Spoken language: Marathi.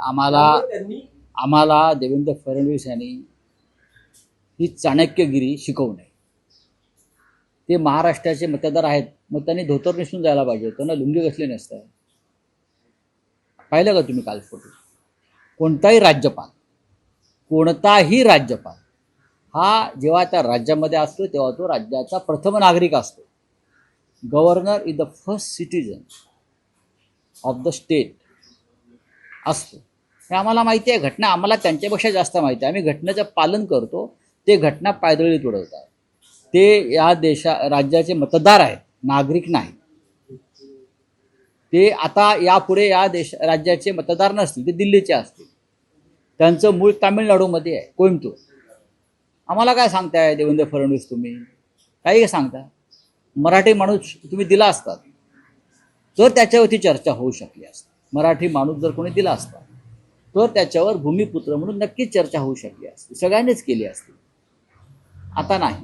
आम्हाला आम्हाला देवेंद्र फडणवीस यांनी ही चाणक्यगिरी शिकवू नये. ते महाराष्ट्राचे मतदार आहेत मग त्यांनी धोतर नेसून जायला पाहिजे होतं ना लुंगी कसले नसतं पाहिलं का तुम्ही काल फोटो? कोणताही राज्यपाल कोणताही राज्यपाल हा जेव्हा त्या राज्यामध्ये असतो तेव्हा तो राज्याचा प्रथम नागरिक असतो. Governor is the first citizen of the state. असतो. हे आम्हाला माहिती आहे घटना आम्हाला त्यांच्यापेक्षा जास्त माहिती आहे. आम्ही घटनेचं पालन करतो ते घटना पायदळीत तुडवतात. ते या देशा राज्याचे मतदार आहेत नागरिक नाही ते आता यापुढे या देश राज्याचे मतदार नसतील ते दिल्लीचे असतील. त्यांचं मूळ तामिळनाडूमध्ये आहे कोइंबतूर. आम्हाला काय सांगताय देवेंद्र फडणवीस तुम्ही? काही सांगता? मराठी माणूस तुम्ही दिला असतात. तर त्याच्यावरती चर्चा होऊ शकली असती. मराठी माणूस जर कोणी दिला असता तर त्याच्यावर भूमिपुत्र म्हणून नक्कीच चर्चा होऊ शकली असती. सगळ्यांनीच केली असती. आता नाही.